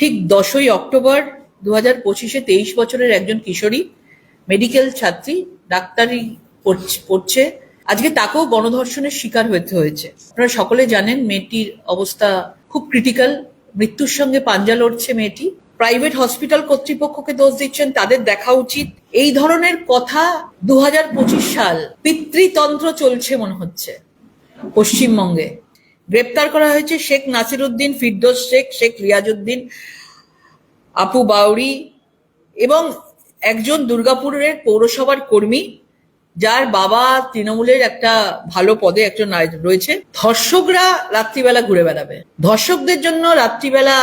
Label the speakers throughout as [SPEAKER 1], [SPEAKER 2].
[SPEAKER 1] ঠিক দশই অক্টোবর দু হাজার পঁচিশে তেইশ বছরের একজন কিশোরী মেডিকেল ছাত্রী, ডাক্তারি পড়ছে- আজকে তাকেও গণধর্ষণের শিকার হতে হয়েছে। আপনারা সকলে জানেন মেয়েটির অবস্থা খুব ক্রিটিক্যাল মৃত্যুর সঙ্গে পাঞ্জা লড়ছে মেয়েটি। প্রাইভেট হসপিটাল কর্তৃপক্ষকে দোষ দিচ্ছেন, তাদের দেখা উচিত। এই ধরনের কথা দু হাজার পঁচিশ সাল পিতৃতন্ত্র চলছে মনে হচ্ছে পশ্চিমবঙ্গে। গ্রেপ্তার করা হয়েছে শেখ নাসিরুদ্দিন, ফিরদোস শেখ শেখ রিয়াজউদ্দিন, আপু বাউরি এবং একজন দুর্গাপুরের পৌরসভার কর্মী, যার বাবা তৃণমূলের একটা ভালো পদে একজন রয়েছে। ধর্ষকরা রাত্রিবেলা ঘুরে বেড়াবে। ধর্ষকদের জন্য রাত্রিবেলা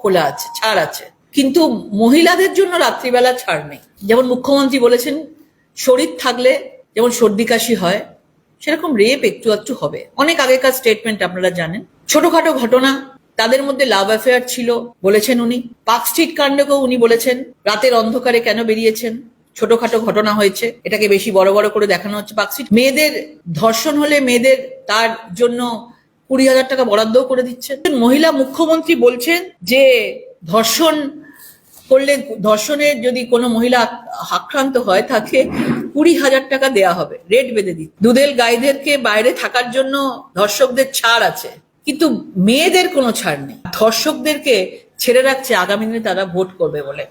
[SPEAKER 1] খোলা আছে, ছাড় আছে। কিন্তু মহিলাদের জন্য রাত্রিবেলা ছাড় নেই। যেমন মুখ্যমন্ত্রী বলেছেন, শরীর থাকলে যেমন সর্দি কাশি হয় সেরকম রেপ একটু একটু হবে। অনেক আগেকার স্টেটমেন্ট আপনারা জানেন। ছোটখাটো ঘটনা, তাদের মধ্যে লাভ অ্যাফেয়ার ছিল বলেছেন উনি। পার্ক স্ট্রিট কাণ্ডকেও উনি বলেছেন, রাতের অন্ধকারে কেন বেরিয়েছেন? ছোটখাটো ঘটনা হয়েছে, এটাকে বেশি বড় বড় করে দেখানো হচ্ছে পার্ক স্ট্রিট। মেয়েদের ধর্ষণ হলে মেয়েদের তার জন্য কুড়ি হাজার টাকা বরাদ্দও করে দিচ্ছেন। মহিলা মুখ্যমন্ত্রী বলছেন যে, ধর্ষণ করলে ধর্ষণের যদি কোনো মহিলা আক্রান্ত হয় তাকে কুড়ি হাজার টাকা দেয়া হবে, রেট বেঁধে দিচ্ছে দুধেল গাইদেরকে বাইরে থাকার জন্য ধর্ষকদের ছাড় আছে, কিন্তু মেয়েদের কোনো ছাড় নেই। ধর্ষকদেরকে ছেড়ে রাখছে, আগামী দিনে তারা ভোট করবে বলে।